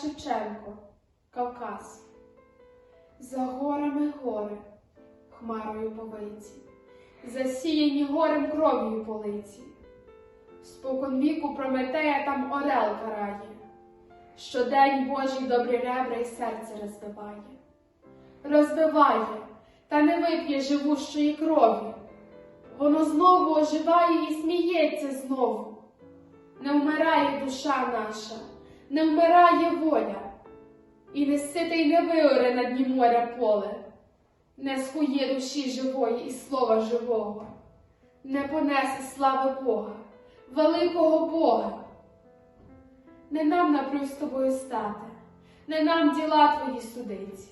Шевченко, Кавказ. За горами гори, хмарою повиці, засіяні горем кров'ю полиці. Спокон віку Прометея там орел карає, щодень Божий добрі ребра й серце розбиває. Розбиває, та не вип'є живущої крові. Воно знову оживає і сміється знову. Не вмирає душа наша, не вмирає воля, і не сите й не виоре на дні моря поле, не схує душі живої і слова живого, не понесе слави Бога, великого Бога. Не нам напрю з тобою стати, не нам діла твої судиці,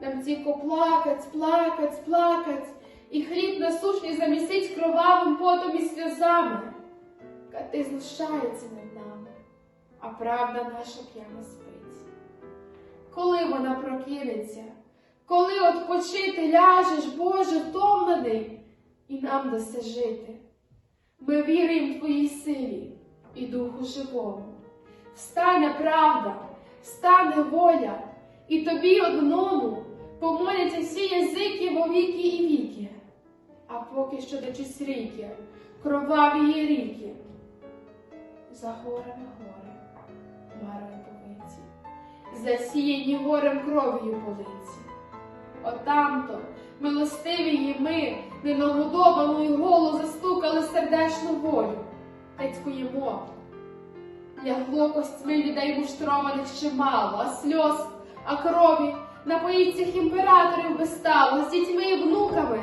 нам тільки плакать, плакать, плакать, і хліб насушний замісить кровавим потом і сльозами. Кати знущається над нами, а правда наша п'яна спить. Коли вона прокинеться, коли odpoчити ляжеш, Боже, втомлений, і нам даси жити. Ми віримо Твоїй силі і Духу живому. Встане правда, встане воля, і тобі одному помоляться всі язики во віки і віки. А поки що дочись ріки, кроваві ріки. За горами гори, хмарою повиці, засіяні горем кров'ю полиці. Отамто, милостиві ми, ненагодованою голу застукали сердечну волю, Тецькуємо. Лягло костьми людей муштрованих чимало, а сльоз, а крові на поїцях імператорів би стало, з дітьми і внуками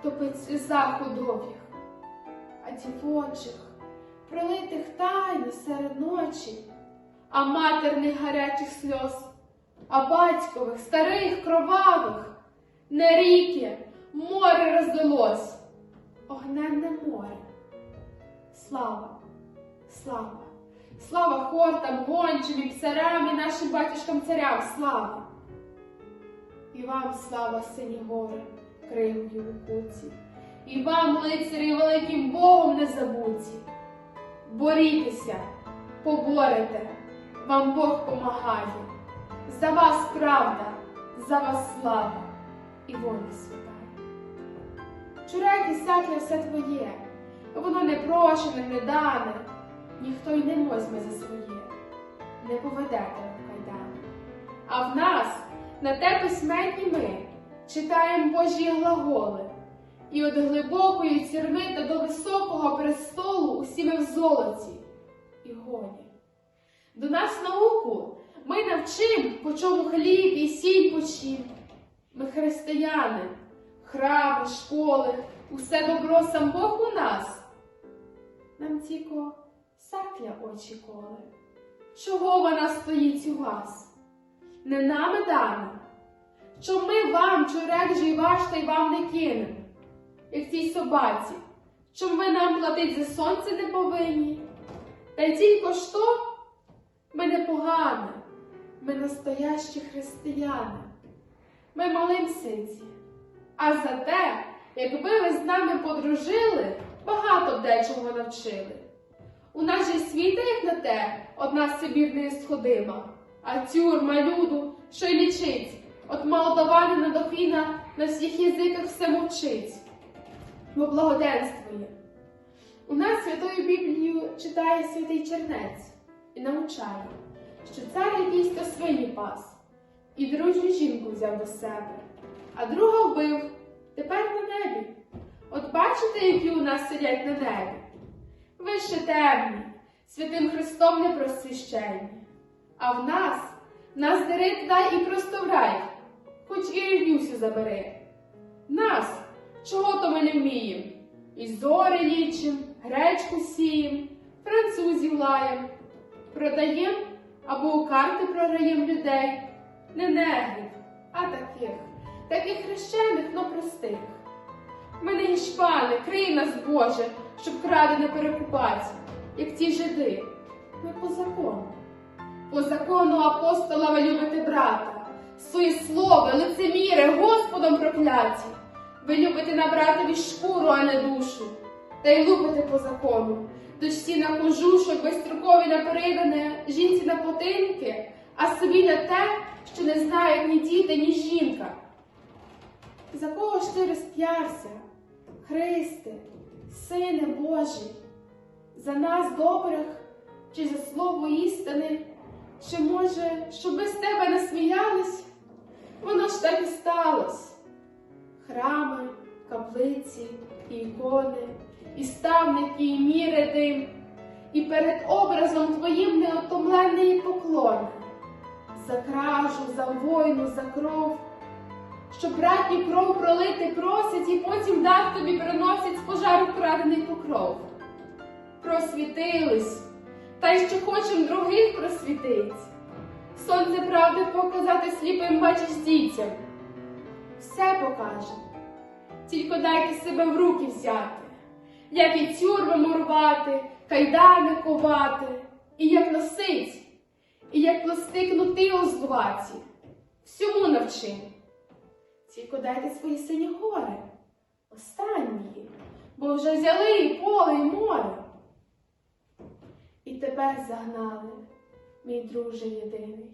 втопить сльоза худобіх, а дівочих, пролитих тайно серед ночі, а матерних гарячих сльоз, а батькових, старих, кровавих, не ріки, море розлилось, огненне море. Слава, слава, слава хортам, гончим і псарам і нашим батюшкам царям, слава! І вам слава, сині гори, кригою у куці, і вам, лицарі, великим Богом не забуті. Борітеся, поборете, вам Бог помагає. За вас правда, за вас слава і воля святая. Чуреки сяке все твоє, воно не прошене, не дане, ніхто й не возьме за своє, не поведете в кайдани. А в нас на те письменні ми читаємо Божі глаголи, і від глибокої цірми та до високого престолу усі ми в золоті і голі. До нас науку ми навчим, по чому хліб і сіль почим. Ми християни, храми, школи, усе добро сам Бог у нас. Нам тіко сакля очі коле. Чого вона стоїть у вас? Не нами дана, що ми вам, чурек же й ваш, та й вам не кинем, як цій собаці, що ви нам платить за сонце не повинні. Та й тільки що ми не погане, ми настоящі християни, ми малим сиці. А за те, якби ви з нами подружили, багато дечого навчили. У нас же світа, як на те, одна Сибір не сходима, а тюрма люду, що й лічить, от Молдаванина до Фіна на всіх язиках все мовчить, бо благоденствує. У нас святою Біблію читає святий Чернець і навчає, що цар якийсь то свині пас, і дружню жінку взяв до себе, а друга вбив, тепер на небі. От бачите, які у нас сидять на небі? Ви ще темні, святим Христом не просвіщені. А в нас, нас дери дай і просто в рай, хоч і рівнюсю забери. Нас, чого то ми не вмієм? І зори лічим, гречку сієм, французів лаєм, продаєм або у карти програєм людей, не негрів, а таких, таких хрещених, но простих. Ми не гішпани, крий нас, Боже, щоб кради не перекупати, як ті жиди. Ми по закону. По закону апостола ви любите брата, свої слови, лицеміри, Господом прокляті. Ви любите на братові шкуру, а не душу, та й лупите по закону. Дочці на кожушок, безстрокові на перидане, жінці на потинки, а собі на те, що не знають ні діти, ні жінка. За кого ж ти розп'явся, Христе, Сине Божий, за нас добрих, чи за слово істини, чи може, щоби з тебе не сміялись? Воно ж так і сталось. Храми, каплиці, і ікони, і ставники, і міри і перед образом твоїм неотомленний поклон за кражу, за войну, за кров, що братні кров пролити просять, і потім дар тобі приносять з пожару вкрадений покров. Просвітились, та й ще хочем других просвітить. Сонце правди показати сліпим бачиш дітям. Все покаже, тільки дайте себе в руки взяти, як і тюрми мурвати, кайдани ковати, і як носить, і як плести кнути у злуваті. Всьому навчи. Тільки дайте свої сині гори, останні, бо вже взяли і поле, і море. І тебе загнали, мій друже єдиний,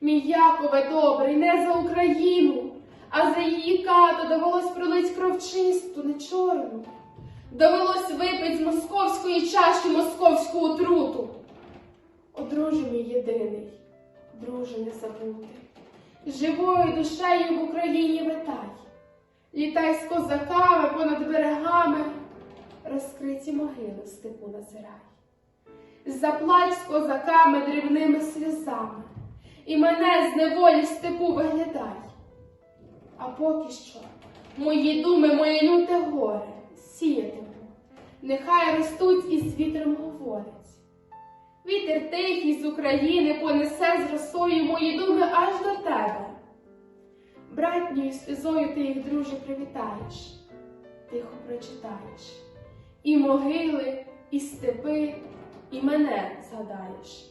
мій Якове добрий, не за Україну, а за її кату довелось пролить кров чисту, не чорну. Довелось випить з московської чаші московську отруту. О, друже мій єдиний, друже не забути, живою душею в Україні витай, літай з козаками понад берегами, розкриті могили в степу назирай. Заплач з козаками дрібними сльозами, і мене з неволі в степу виглядай. А поки що мої думи, моє люте горе сіятиму, нехай ростуть і з вітром говорять. Вітер тихий з України понесе з росою мої думи аж до тебе. Братньою сльозою ти їх, друже, привітаєш, тихо прочитаєш. І могили, і степи, і мене згадаєш.